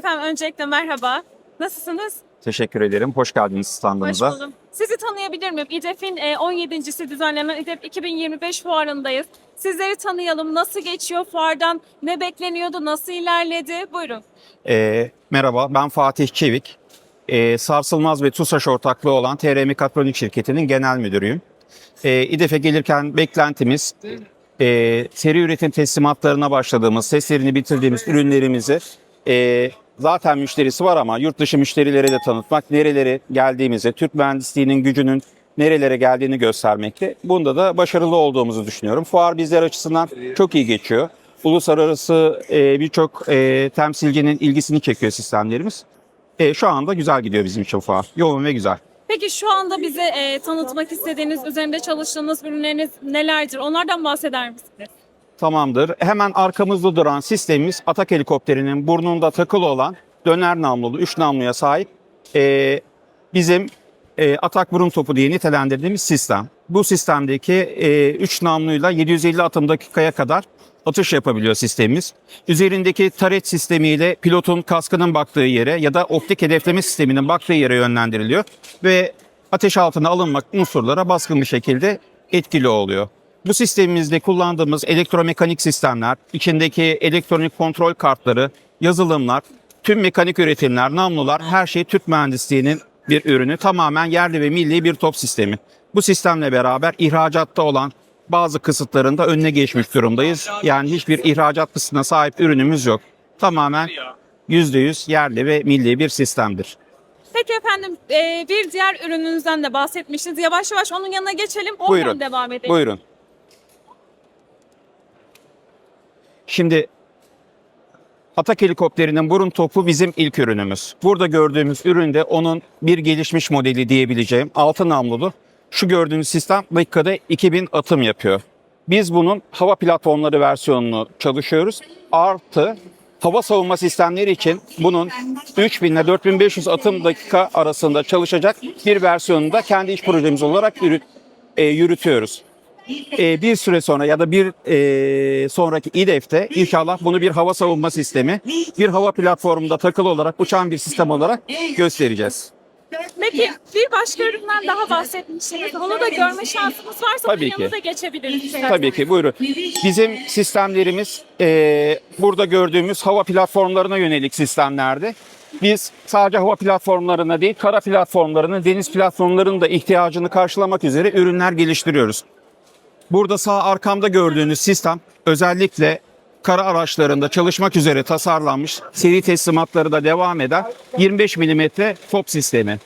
Efendim öncelikle merhaba. Nasılsınız? Teşekkür ederim. Hoş geldiniz Hoş standımıza. buldum. Sizi tanıyabilir miyim? İDEF'in e, 17.si düzenlenen İDEF 2025 fuarındayız. Sizleri tanıyalım. Nasıl geçiyor fuardan? Ne bekleniyordu? Nasıl ilerledi? Buyurun. Ee, merhaba, ben Fatih Çevik. Ee, Sarsılmaz ve TUSAŞ ortaklığı olan TR Mekatronik Şirketi'nin genel müdürüyüm. Ee, İDEF'e gelirken beklentimiz e, seri üretim teslimatlarına başladığımız, testlerini bitirdiğimiz ürünlerimizi e, zaten müşterisi var ama yurt dışı müşterilere de tanıtmak, nerelere geldiğimizi, Türk mühendisliğinin gücünün nerelere geldiğini göstermekte. Bunda da başarılı olduğumuzu düşünüyorum. Fuar bizler açısından çok iyi geçiyor. Uluslararası e, birçok e, temsilcinin ilgisini çekiyor sistemlerimiz. E, şu anda güzel gidiyor bizim için fuar. Yoğun ve güzel. Peki şu anda bize e, tanıtmak istediğiniz, üzerinde çalıştığınız ürünleriniz nelerdir? Onlardan bahseder misiniz? Tamamdır. Hemen arkamızda duran sistemimiz Atak helikopterinin burnunda takılı olan döner namlulu 3 namluya sahip e, bizim e, atak burun topu diye nitelendirdiğimiz sistem. Bu sistemdeki 3 namluyla 750 atım dakikaya kadar atış yapabiliyor sistemimiz. Üzerindeki taret sistemiyle pilotun kaskının baktığı yere ya da optik hedefleme sisteminin baktığı yere yönlendiriliyor ve ateş altına alınmak unsurlara baskın bir şekilde etkili oluyor. Bu sistemimizde kullandığımız elektromekanik sistemler, içindeki elektronik kontrol kartları, yazılımlar, tüm mekanik üretimler, namlular her şey Türk mühendisliğinin bir ürünü. Tamamen yerli ve milli bir top sistemi. Bu sistemle beraber ihracatta olan bazı kısıtların da önüne geçmiş durumdayız. Yani hiçbir ihracat kısıtına sahip ürünümüz yok. Tamamen %100 yerli ve milli bir sistemdir. Peki efendim e, bir diğer ürününüzden de bahsetmiştiniz. Yavaş yavaş onun yanına geçelim. Oradan Buyurun. devam edelim. Buyurun. Şimdi Atak helikopterinin burun topu bizim ilk ürünümüz. Burada gördüğümüz ürün de onun bir gelişmiş modeli diyebileceğim altı namlulu. Şu gördüğünüz sistem dakikada 2000 atım yapıyor. Biz bunun hava platformları versiyonunu çalışıyoruz. Artı hava savunma sistemleri için bunun 3000 ile 4500 atım dakika arasında çalışacak bir versiyonunu da kendi iş projemiz olarak e, yürütüyoruz. E, bir süre sonra ya da bir e, sonraki İDEF'te inşallah bunu bir hava savunma sistemi, bir hava platformunda takılı olarak uçan bir sistem olarak göstereceğiz. Peki bir başka üründen daha bahsetmiştiniz. Onu da görme şansımız varsa Tabii ki. yanına geçebiliriz. Tabii ki buyurun. Bizim sistemlerimiz e, burada gördüğümüz hava platformlarına yönelik sistemlerdi. Biz sadece hava platformlarına değil, kara platformlarının, deniz platformlarının da ihtiyacını karşılamak üzere ürünler geliştiriyoruz. Burada sağ arkamda gördüğünüz sistem özellikle kara araçlarında çalışmak üzere tasarlanmış, seri teslimatları da devam eden 25 mm top sistemi.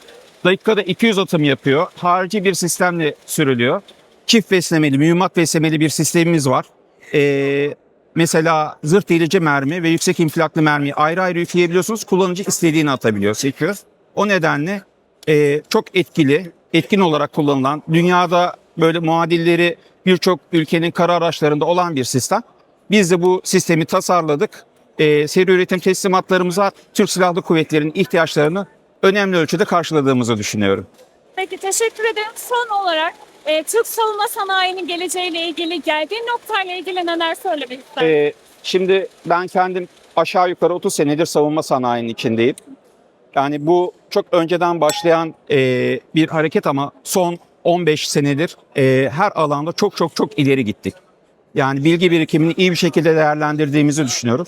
Dakikada 200 atım yapıyor. Harici bir sistemle sürülüyor. Çift beslemeli, mühimmat beslemeli bir sistemimiz var. Ee, mesela zırh delici mermi ve yüksek infilaklı mermiyi ayrı ayrı yükleyebiliyorsunuz. Kullanıcı istediğini atabiliyor, seçiyor. O nedenle e, çok etkili, etkin olarak kullanılan, dünyada böyle muadilleri birçok ülkenin kara araçlarında olan bir sistem. Biz de bu sistemi tasarladık. E, seri üretim teslimatlarımıza Türk Silahlı Kuvvetleri'nin ihtiyaçlarını önemli ölçüde karşıladığımızı düşünüyorum. Peki teşekkür ederim. Son olarak e, Türk savunma sanayinin geleceğiyle ilgili, geldiği noktayla ilgili neler söylemek istersiniz? Ee, şimdi ben kendim aşağı yukarı 30 senedir savunma sanayinin içindeyim. Yani bu çok önceden başlayan e, bir hareket ama son 15 senedir e, her alanda çok çok çok ileri gittik. Yani bilgi birikimini iyi bir şekilde değerlendirdiğimizi düşünüyorum.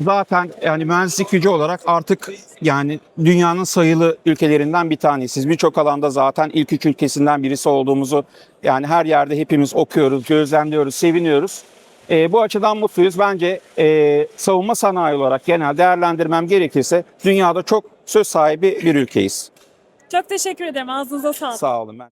Zaten yani mühendislik gücü olarak artık yani dünyanın sayılı ülkelerinden bir tanesiyiz. Birçok alanda zaten ilk üç ülkesinden birisi olduğumuzu yani her yerde hepimiz okuyoruz, gözlemliyoruz, seviniyoruz. E, bu açıdan mutluyuz. Bence e, savunma sanayi olarak genel değerlendirmem gerekirse dünyada çok söz sahibi bir ülkeyiz. Çok teşekkür ederim. Ağzınıza sağlık. Sağ olun ben.